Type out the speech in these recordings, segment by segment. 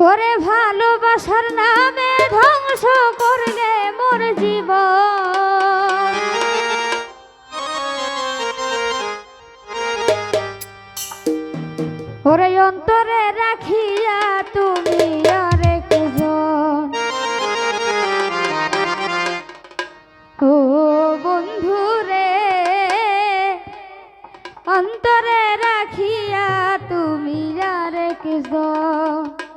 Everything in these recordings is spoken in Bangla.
ওরে ভালোবাসার নামে ধ্বংস করলে মোর জীবন। ওরে অন্তরে রাখিয়া তুমি আরেক জন ও বন্ধু রে অন্তরে রাখিয়া তুমি আরেক জন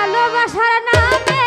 ভালোবাসার নামে